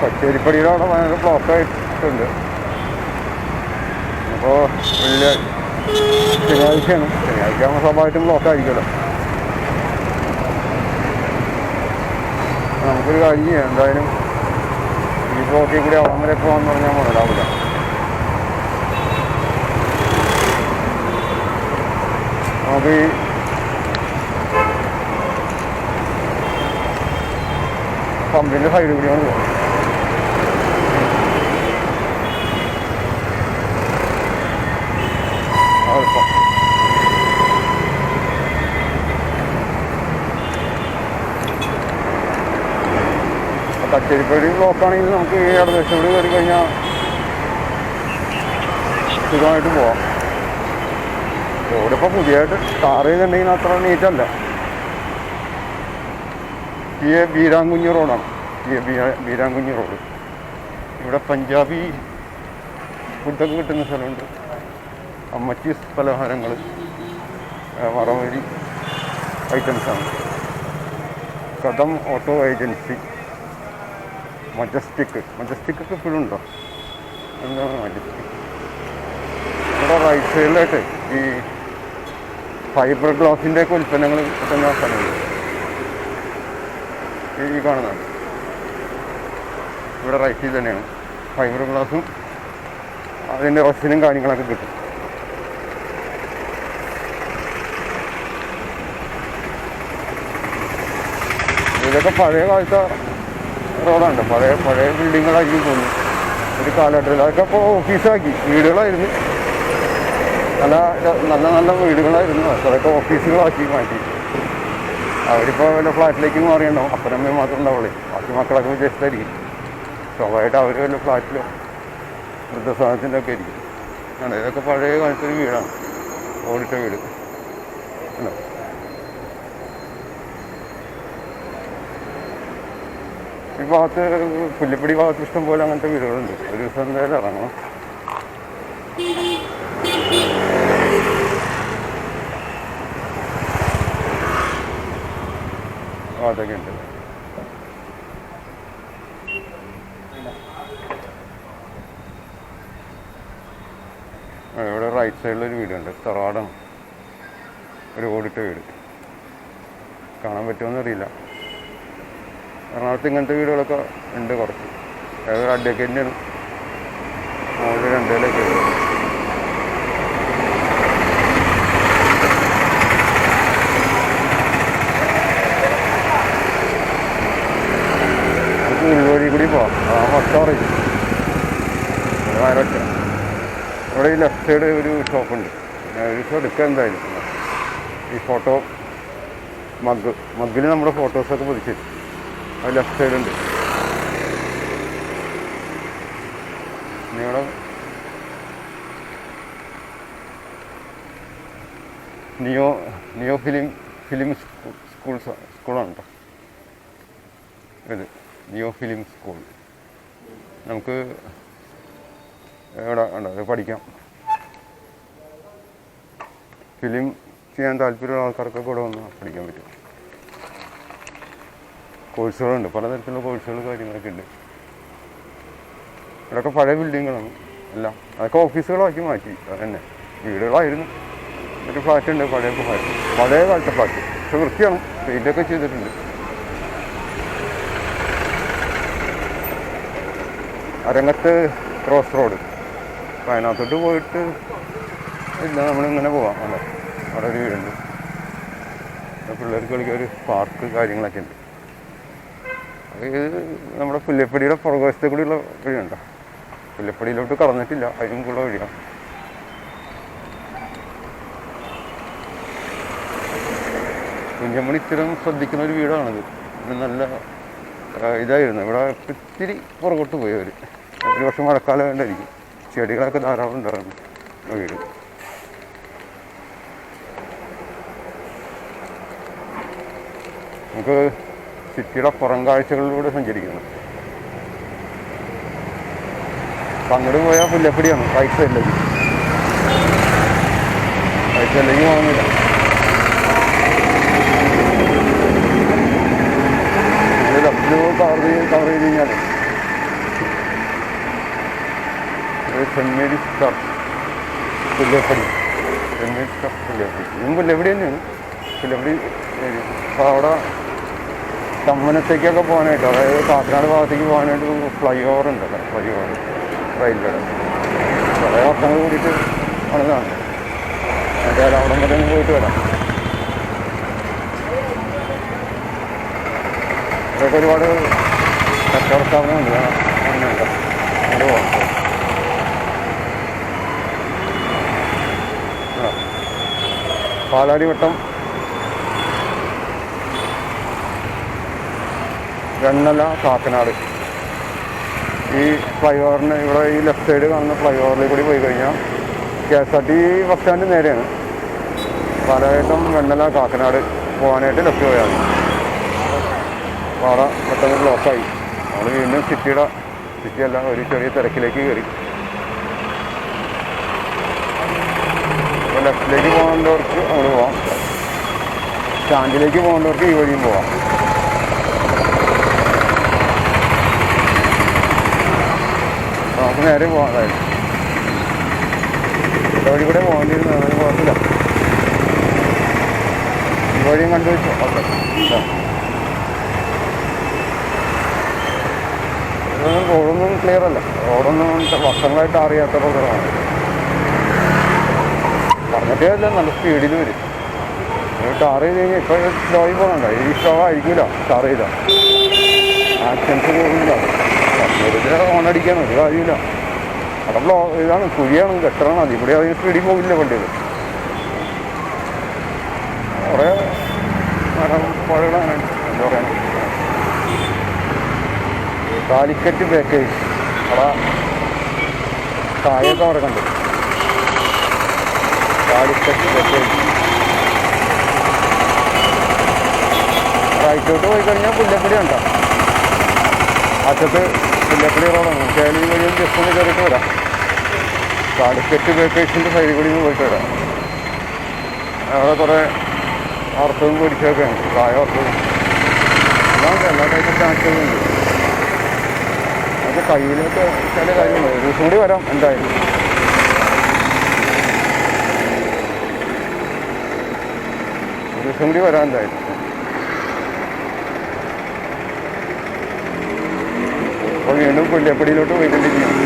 കച്ചേരിപ്പടിയുടെ അവിടെ ഭയങ്കര ബ്ലോക്ക് ആയിട്ടുണ്ട് അപ്പോൾ വലിയ ശനിയാഴ്ചയാണ്. ശനിയാഴ്ച ആകുമ്പോൾ സ്വാഭാവികമായിട്ടും ബ്ലോക്ക് ആയിരിക്കുമല്ലോ നമുക്കൊരു കാര്യം ചെയ്യാം. എന്തായാലും ഈ ബ്ലോക്കിൽ കൂടി അവിടം വരെ പോകാന്ന് പറഞ്ഞാൽ മുതലാവില്ല നമുക്ക് ഈ പമ്പിന്റെ സൈഡിൽ കൂടിയാണ് പോകുന്നത് കച്ചേരിപ്പടി ബ്ലോക്കാണെങ്കിൽ നമുക്ക് ഈ ഇടദേശത്തോട് കയറി കഴിഞ്ഞാൽ സുഖമായിട്ട് പോവാം. റോഡിപ്പോൾ പുതിയതായിട്ട് ടാർ ചെയ്തിട്ടുണ്ടെങ്കിൽ അത്ര നീറ്റല്ല ഈ ബീരാങ്കുഞ്ഞ് റോഡാണ്. ഈ ബീരാ- ബീരാങ്കുഞ്ഞ് റോഡ്. ഇവിടെ പഞ്ചാബി ഫുഡൊക്കെ കിട്ടുന്ന സ്ഥലമുണ്ട്. അമ്മച്ചി പലഹാരങ്ങൾ വറവരി ഐറ്റംസാണ് കഥം ഓട്ടോ ഏജൻസി മജസ്റ്റിക് മജസ്റ്റിക് ഒക്കെ ഇപ്പോഴും ഉണ്ടോ? എന്താണ് മജസ്റ്റിക് ഇവിടെ റൈറ്റ് സൈഡിലായിട്ട് ഈ ഫൈബർ ഗ്ലാസിന്റെ ഒക്കെ ഉൽപ്പന്നങ്ങൾ കിട്ടുന്ന സ്ഥലമുണ്ട് ഈ- കാണുന്നുണ്ട് ഇവിടെ റൈറ്റിൽ തന്നെയാണ്. ഫൈബർ ഗ്ലാസും അതിന്റെ റസിനും കാര്യങ്ങളൊക്കെ കിട്ടും. ഇതൊക്കെ പഴയ കാലത്തെ റോഡാണ് പഴയ പഴയ ബിൽഡിങ്ങുകളായിരിക്കും തോന്നുന്നു. ഒരു കാലഘട്ടത്തിൽ അതൊക്കെ ഇപ്പോൾ ഓഫീസാക്കി. വീടുകളായിരുന്നു. നല്ല നല്ല നല്ല വീടുകളായിരുന്നു. അതൊക്കെ ഓഫീസുകളാക്കി മാറ്റി. അവരിപ്പോൾ വല്ല ഫ്ലാറ്റിലേക്ക് മാറിയുണ്ടാവും അപ്പനമ്മയും മാത്രം ഉണ്ടാവുള്ളേ. ബാക്കി മക്കളൊക്കെ വിദേശത്തായിരിക്കും. സ്വാഭാവികമായിട്ട് അവർ വല്ല ഫ്ലാറ്റിലോ വൃദ്ധസാധനത്തിന്റെ ഒക്കെ ആയിരിക്കും. ഇതൊക്കെ പഴയ കാലത്തൊരു വീടാണ്. ഓടിട്ട വീട്. ഉണ്ടോ ഈ ഭാഗത്ത് പുല്ലിപ്പടി ഭാഗത്ത് ഇഷ്ടം പോലെ അങ്ങനത്തെ വീടുകളുണ്ട്. ഒരു ദിവസം എന്തായാലും ഇറങ്ങണം. അതൊക്കെ ഉണ്ട്. ഇവിടെ റൈറ്റ് സൈഡിൽ ഒരു വീടുണ്ട്. തറവാടാണ്. ഒരു ഓടിട്ട വീട്. കാണാൻ പറ്റുമെന്ന് അറിയില്ല. എറണാകുളത്ത് ഇങ്ങനത്തെ വീടുകളൊക്കെ ഉണ്ട് കുറച്ച്. അതൊരു അടിയൊക്കെ തന്നെയാണ്. മുകളിൽ രണ്ടേലൊക്കെ ഉൾവഴി കൂടി പോവാം. ആ ഓറേജ് വയറൊറ്റ ഇവിടെ ഈ ലെഫ്റ്റ് സൈഡ് ഒരു ഷോപ്പുണ്ട് ഒരു ഷോ എടുക്കാൻ എന്തായാലും. ഈ ഫോട്ടോ മഗ് മഗ്ഗിൽ നമ്മുടെ ഫോട്ടോസൊക്കെ പതിച്ചു അത് ലെഫ്റ്റ് സൈഡുണ്ട് നിങ്ങളുടെ neo neo film film school സ്കൂളാണ് കേട്ടോ ഇത് നിയോ ഫിലിം സ്കൂൾ. നമുക്ക് എവിടെ ഉണ്ടോ? അത് പഠിക്കാം. ഫിലിം ചെയ്യാൻ താല്പര്യമുള്ള ആൾക്കാർക്കൊക്കെ ഇവിടെ വന്ന് പഠിക്കാൻ പറ്റും. കോഴ്സുകളുണ്ട്. പലതരത്തിലുള്ള കോഴ്സുകൾ കാര്യങ്ങളൊക്കെ ഉണ്ട്. ഇവിടെയൊക്കെ പഴയ ബിൽഡിങ്ങുകളാണ് എല്ലാം. അതൊക്കെ ഓഫീസുകളാക്കി മാറ്റി. അതന്നെ. വീടുകളായിരുന്നു. ഒരു ഫ്ലാറ്റ് ഉണ്ട്. പഴയ ഫ്ലാറ്റ് പഴയ കാലത്തെ ഫ്ലാറ്റ് പക്ഷെ വൃത്തിയാണ്. പെയിന്റൊക്കെ ചെയ്തിട്ടുണ്ട്. അരങ്ങത്ത് ക്രോസ് റോഡ് വയനാത്തോട്ട് പോയിട്ട് ഇല്ല നമ്മളിങ്ങനെ പോവാം. അല്ല അവിടെ ഒരു വീടുണ്ട്. പിള്ളേർക്ക് കളിക്കാൻ ഒരു പാർക്ക് കാര്യങ്ങളൊക്കെ ഉണ്ട്. അത് നമ്മുടെ പുല്ലപ്പടിയുടെ പുറകുവശത്തെ കൂടിയുള്ള വഴിയുണ്ടോ? പുല്ലപ്പടിയിലോട്ട് കടന്നിട്ടില്ല. അതിനും കൂടെ വഴിയാണ് കുഞ്ഞമ്മണി ഇത്തരം ശ്രദ്ധിക്കുന്ന ഒരു വീടാണിത്. നല്ല ഇതായിരുന്നു. ഇവിടെ ഇത്തിരി പുറകോട്ട് പോയി അവർ ഒരു വർഷം മഴക്കാലം വേണ്ടായിരിക്കും ചെടികളൊക്കെ ധാരാളം ഉണ്ടായിരുന്നു വീട്. നമുക്ക് സിറ്റിയുടെ പുറം കാഴ്ചകളിലൂടെ സഞ്ചരിക്കുന്നു. അങ്ങോട്ട് പോയാൽ പുല്ലപ്പടിയാണ്. ചെയ്ത് കഴിഞ്ഞാൽ saint Mary's church Pullepady. Pullepady. ഇതും പുല്ലപ്പടി തന്നെയാണ്. പുല്ലപ്പടി അവിടെ ചമ്മനത്തേക്കൊക്കെ പോകാനായിട്ട് അതായത് കാക്കനാട് ഭാഗത്തേക്ക് പോകാനായിട്ട് ഫ്ലൈ ഓവർ ഉണ്ടല്ലോ ഫ്ലൈ ഓവർ റെയിൽവേയുടെ കുറേ വർഷങ്ങൾ കൂടിയിട്ട് പണിതാണ് എന്തായാലും അവിടെ വരെ പോയിട്ട് വരാം. അതൊക്കെ ഒരുപാട് കച്ചവട സ്ഥാപനമുണ്ട് അങ്ങനെയുണ്ട്. അങ്ങോട്ട് പോകാം പാലാടി വെണ്ണല കാക്കനാട്. ഈ ഫ്ലൈ ഓവറിന് ഇവിടെ ഈ ലെഫ്റ്റ് സൈഡ് കാണുന്ന ഫ്ലൈ ഓവറിൽ കൂടി പോയി കഴിഞ്ഞാൽ K S R T bus stand നേരെയാണ്. പലയിട്ടും വെണ്ണല കാക്കനാട് പോകാനായിട്ട് ലെഫ്റ്റ് പോയാണ്. അവിടെ പെട്ടെന്ന് ബ്ലോക്കായി നമ്മൾ വീണ്ടും സിറ്റിയുടെ സിറ്റിയല്ല ഒരു ചെറിയ തിരക്കിലേക്ക് കയറി. ലെഫ്റ്റിലേക്ക് പോകേണ്ടവർക്ക് അങ്ങോട്ട് പോവാം. സ്റ്റാൻഡിലേക്ക് പോകേണ്ടവർക്ക് ഈ വഴിയും പോവാം. നമുക്ക് നേരെ പോകാം അതായത് ഈ വഴി കൂടെ പോകേണ്ടിയിരുന്നു അതിന് കുഴപ്പമില്ല വഴിയും കണ്ടു വെച്ചോ ഓക്കെ റോഡൊന്നും ക്ലിയർ അല്ല. റോഡൊന്നും വർഷങ്ങളായിട്ട് അറിയാത്ത റോഡുകളാണ് പറഞ്ഞിട്ടേ അല്ല നല്ല സ്പീഡിൽ വരും. ടാർ ചെയ്ത് കഴിഞ്ഞാൽ ഇപ്പോൾ സ്ലോയിൽ പോകണ്ട. ഈ സ്ലോ ആയിരിക്കില്ല ടാർ ചെയ്ത. ആക്സിഡൻസ് പോകില്ല വെറുതെ ഓണടിക്കാണ് ഒരു കാര്യമില്ല അവിടെ ബ്ലോ ഇതാണ് കുഴിയാണ് കെട്ടണം അത് ഇവിടെ അതിന് സ്പീഡിൽ പോകില്ല വണ്ടികൾ കുറേ മരം പുഴകളാണ് എന്താ പറയുക കാലിക്കറ്റ് ബേക്കേഴ്സ് അവിടെ ചായയൊക്കെ അവിടെ കണ്ടു. കാലിക്കറ്റ് ബേക്കേഴ്സ് റൈറ്റോട്ട് പോയി കഴിഞ്ഞാൽ പുല്ലപ്പടി ഉണ്ടോ അറ്റത്ത് പുല്ലപ്പടി റോഡാണ് കേളി വഴിയും ജസ്റ്റ് ഒന്ന് കയറിയിട്ട് വരാം. കാലിക്കറ്റ് ബേക്കേഴ്സിന്റെ സൈഡിൽ കൂടി ഒന്ന് പോയിട്ട് വരാം. അവിടെ കുറേ അർത്ഥവും പിടിച്ചൊക്കെ ഉണ്ട് പ്രായ അർത്ഥവും എല്ലാം എല്ലാ ടൈപ്പ് ഉണ്ട് അത് കയ്യിലൊക്കെ ചില കാര്യങ്ങൾ. ഒരു ദിവസം കൂടി വരാം എന്തായാലും. ഒരു ദിവസം കൂടി വരാം എന്തായാലും. വീണ്ടും പുല്ലപ്പടിയിലോട്ട് പോയിക്കൊണ്ടിരിക്കുകയാണ്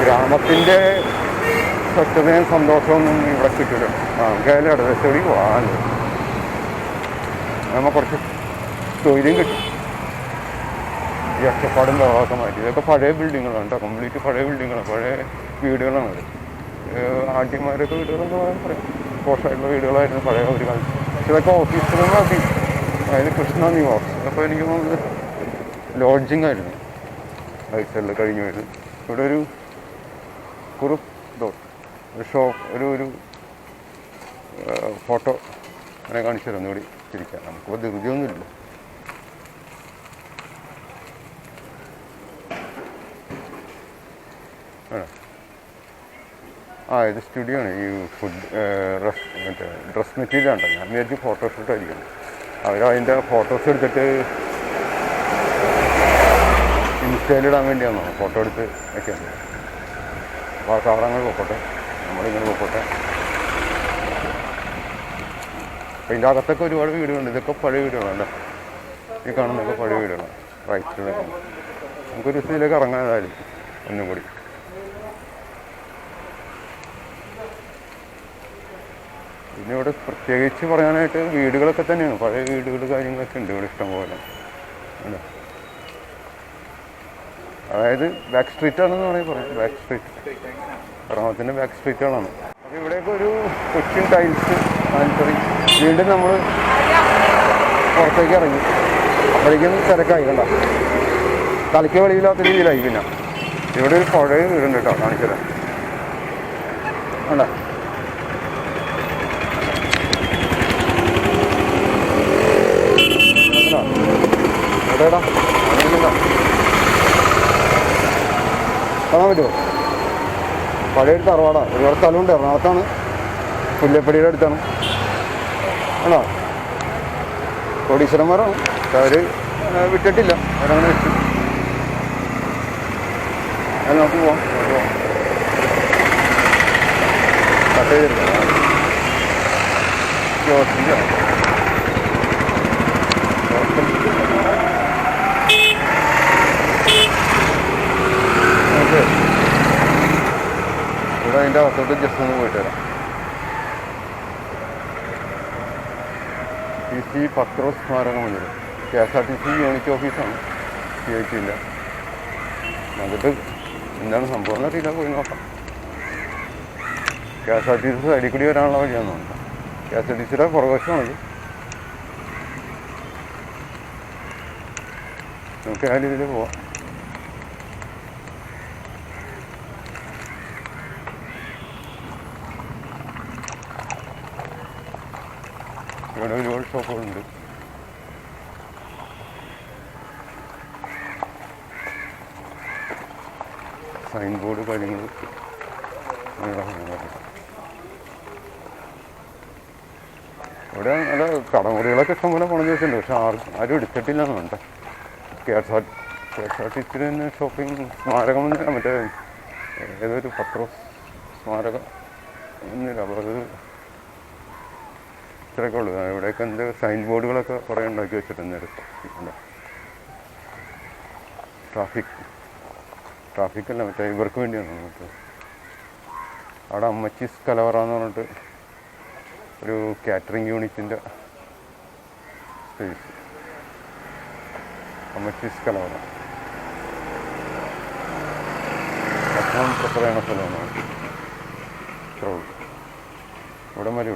ഗ്രാമത്തിന്റെ സ്വച്ഛതയും സന്തോഷമൊന്നും ഇവിടെ കിട്ടില്ല നമുക്ക് ഇടതുവശോടി പോകാനുണ്ട് നമ്മൾ കുറച്ച് തൊഴിലും കിട്ടും. ഈ ലോകമൊക്കെ മാറ്റി. ഇതൊക്കെ പഴയ ബിൽഡിങ്ങുകളാണ് കേട്ടോ. കംപ്ലീറ്റ് പഴയ ബിൽഡിങ്ങുകളാണ്. പഴയ വീടുകളാണ് ആട്ടിമാരൊക്കെ വീടുകളെന്ന് പറയാം പോഷായിട്ടുള്ള വീടുകളായിരുന്നു പഴയ ഒരു കാലത്ത്. പക്ഷെ ഇതൊക്കെ ഓഫീസുകളാക്കി അതായത് കൃഷ്ണ നിവാസ്. അപ്പോൾ എനിക്ക് തോന്നുന്നത് ലോഡ്ജിങ് ആയിരുന്നു. സൈഡിൽ കഴിഞ്ഞു വരുന്നത് ഇവിടെ ഒരു കുറുപ്പ് ഡോട്ട് ഒരു ഷോ ഒരു ഒരു ഫോട്ടോ അങ്ങനെ കാണിച്ചു തരാം ഒന്നുകൂടി തിരിക്കാം നമുക്കിപ്പോൾ ധൃതിയൊന്നുമില്ല. ആണോ? ആ ഇത് സ്റ്റുഡിയോ ആണ്. ഈ ഫുഡ് മറ്റേ ഡ്രസ് മെറ്റീരിയൽ ഉണ്ടോ ഞാൻ വിചാരിച്ച് ഫോട്ടോഷൂട്ട് ആയിരിക്കും. അവർ അതിന്റെ ഫോട്ടോസ് എടുത്തിട്ട് ഇൻസ്റ്റയിലിടാൻ വേണ്ടിയാണോ ഫോട്ടോ എടുത്ത് വെക്കുന്നത് അപ്പോൾ ആ സാധനങ്ങൾ പോക്കോട്ടെ. നമ്മളിങ്ങനെ പോക്കോട്ടെ. അപ്പോൾ ഇതിന്റെ അകത്തൊക്കെ ഒരുപാട് വീടുകളുണ്ട്. ഇതൊക്കെ പഴയ വീടുകളല്ലേ ഈ കാണുന്നതൊക്കെ പഴയ വീടുകളാണ്. റൈറ്റ് നമുക്കൊരു ദിവസം ഇതിലേക്ക് ഇറങ്ങാൻ ഏതായാലും ഒന്നും കൂടി. പിന്നെ ഇവിടെ പ്രത്യേകിച്ച് പറയാനായിട്ട് വീടുകളൊക്കെ തന്നെയാണ്. പഴയ വീടുകൾ കാര്യങ്ങളൊക്കെ ഉണ്ട് ഇവിടെ ഇഷ്ടംപോലെ അതായത് ബാക്ക് സ്ട്രീറ്റ് ആണെന്ന് വേണമെങ്കിൽ പറയാം. ബാക്ക് സ്ട്രീറ്റ് എറണാകുളത്തിന്റെ ബാക്ക് സ്ട്രീറ്റുകളാണ് അപ്പോൾ ഇവിടെയൊക്കെ ഒരു കൊച്ചിൻ ടൈൽസ് മാനിറ്ററി വീണ്ടും നമ്മൾ പുറത്തേക്ക് ഇറങ്ങി. അപ്പോഴേക്കും തിരക്കായി കണ്ട? തലയ്ക്ക് വെളിയില്ലാത്ത രീതിയിലായി പിന്നെ. ഇവിടെ ഒരു പഴയ വീടുണ്ട് കേട്ടോ കാണിച്ചത് കണ്ടോ? കാണാൻ പറ്റുമോ? പഴയൊരു തറവാടാണ് ഒരുപാട് സ്ഥലമുണ്ട്. എറണാകുളത്താണ്. പുല്ലപ്പടിയുടെ അടുത്താണ്. ആണോ? കോടീശ്വരന്മാരാണ്. അവർ വിട്ടിട്ടില്ല. അവരങ്ങനെ വിട്ടു അത് നമുക്ക് പോവാം. കട്ട് ചെയ്തിരിക്കാം ജോസിന്റെ നമുക്ക് അതിന്റെ അകത്തോട്ട് ജസ്റ്റ് ഒന്ന് പോയിട്ട് വരാം. ടി സി പത്രോ സ്മാരക മന്ദിരം K S R T C unit ഓഫീസാണ് സി ഐ ടിന്റെ എന്നിട്ട് എന്താണ് സംഭവം എന്നറിയില്ല പോയി നോക്കാം. K S R T C അടിക്കടി കൂടി വരാനുള്ള വഴിയാണെന്ന് തോന്നുന്നു. കെ എസ് ആർ ടി സിയുടെ പുറകശമാണിത് നമുക്ക് ആ രീതിയിൽ പോവാം. ഇവിടെ ഒരുപാട് ഷോപ്പുകളുണ്ട് സൈൻ ബോർഡ് കാര്യങ്ങൾ ഇവിടെ നല്ല കടമുറികളൊക്കെ ഇഷ്ടംപോലെ പണം ചോദിച്ചിട്ടുണ്ട്. പക്ഷെ ആരും ആരും എടുത്തിട്ടില്ല എന്നുണ്ട് K S R K S R T സിയിൽ തന്നെ ഷോപ്പിംഗ് സ്മാരകം മറ്റേ ഏതൊരു പത്രോ സ്മാരകം എന്നില്ല അപ്പോൾ അത് ഇത്രയൊക്കെ ഉള്ളൂ. ഇവിടെയൊക്കെ എന്ത് സൈൻ ബോർഡുകളൊക്കെ കുറേ ഉണ്ടാക്കി വെച്ചിട്ടുണ്ട് ട്രാഫിക്. ട്രാഫിക് അല്ല മറ്റേ ഇവർക്ക് വേണ്ടിയാണ് മറ്റേ അവിടെ അമ്മച്ചീസ് കലവറ എന്ന് പറഞ്ഞിട്ട് ഒരു കാറ്ററിംഗ് യൂണിറ്റിന്റെ സ്പേസ് അമ്മച്ചീസ് കലവറ. ഭക്ഷണം പ്രിപ്പയർ ചെയ്യണ സ്ഥലമാണ്. ഇത്രേ ഉള്ളൂ. ഇവിടെ വരെ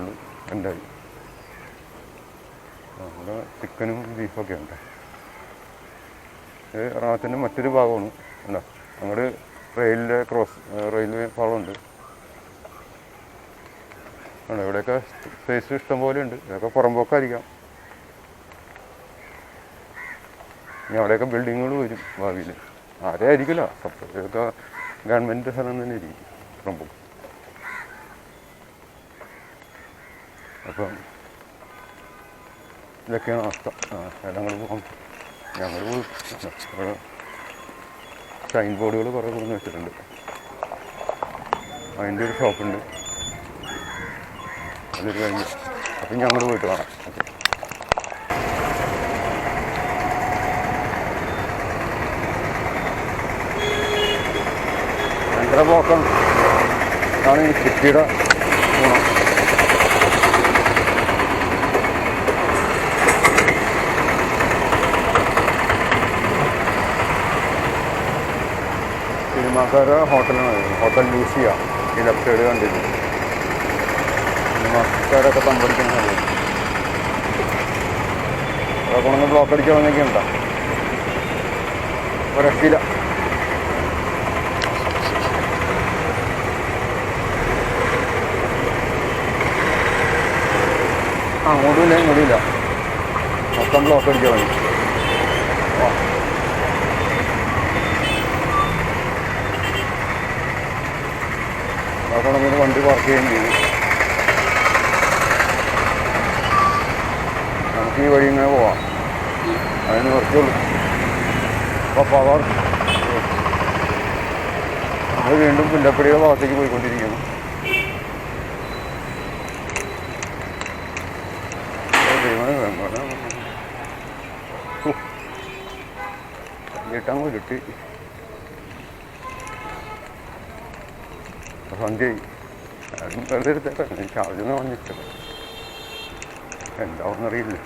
അവിടെ ചിക്കനും ബീഫൊക്കെ ഉണ്ട്. ഇത് എറണാകുളത്തിന്റെ മറ്റൊരു ഭാഗമാണ്. എന്താ അങ്ങോട്ട് റെയിലിന്റെ ക്രോസ് റെയിൽവേ പാളമുണ്ട്. ആണ് ഇവിടെയൊക്കെ സ്പേസ് ഇഷ്ടം പോലെ ഉണ്ട്. ഇതൊക്കെ പുറമ്പോക്കായിരിക്കാം ഇനി അവിടെയൊക്കെ ബിൽഡിങ്ങുകൾ വരും ഭാവിയിൽ. ആരെ ആയിരിക്കില്ല. സപ്പറേറ്റ് ഇതൊക്കെ ഗവൺമെന്റ് സ്ഥലം തന്നെ ആയിരിക്കും പുറമ്പോക്ക്. അപ്പം ഇതൊക്കെയാണ് അവസ്ഥ. ഞങ്ങൾ പോകാം. ഞങ്ങൾ ഇവിടെ സൈൻ ബോർഡുകൾ കുറേ കൊണ്ടു വെച്ചിട്ടുണ്ട്. അതിന്റെ ഒരു ഷോപ്പുണ്ട് അതൊരു കഴിഞ്ഞ്. അപ്പം ഞങ്ങൾ പോയിട്ട് കാണാം. ഓക്കെ. ഭയങ്കര ബ്ലോക്കാണ് ആണ്. ഈ സിറ്റിയുടെ സിനിമാക്കാരുടെ ഹോട്ടലാണ് ഹോട്ടൽ ലൂസിയ ഈ ലെഫ്റ്റ് സൈഡ് സിനിമാക്കാരൊക്കെ തമ്പടിക്കുന്ന സ്ഥലമാണ് അവിടെ കൊണ്ടൊന്ന് ബ്ലോക്ക് അടിക്കണമെന്നൊക്കെ ഉണ്ടോ. അങ്ങോട്ടും ആ ഇങ്ങോട്ടും ഇല്ല മൊത്തം ബ്ലോക്ക് അടിക്കാൻ വേണ്ടി. അവിടെ നമ്മൾ വണ്ടി പാർക്ക് ചെയ്യുകയും ചെയ്തു നമുക്ക് ഈ വഴി ഇങ്ങനെ പോവാം. അതിന് കുറച്ചുള്ളൂ അപ്പോൾ പവർ അത് വീണ്ടും പുല്ലപ്പടിയുടെ ഭാഗത്തേക്ക് പോയിക്കൊണ്ടിരിക്കുന്നു. ഇട്ടാൽ കിട്ടി. സന്ധ്യയായി ആരും വെറുതെ എടുത്തേക്കാം എനിക്ക് ചാർജൊന്നും വന്നിട്ടില്ല എന്താവെന്നറിയില്ല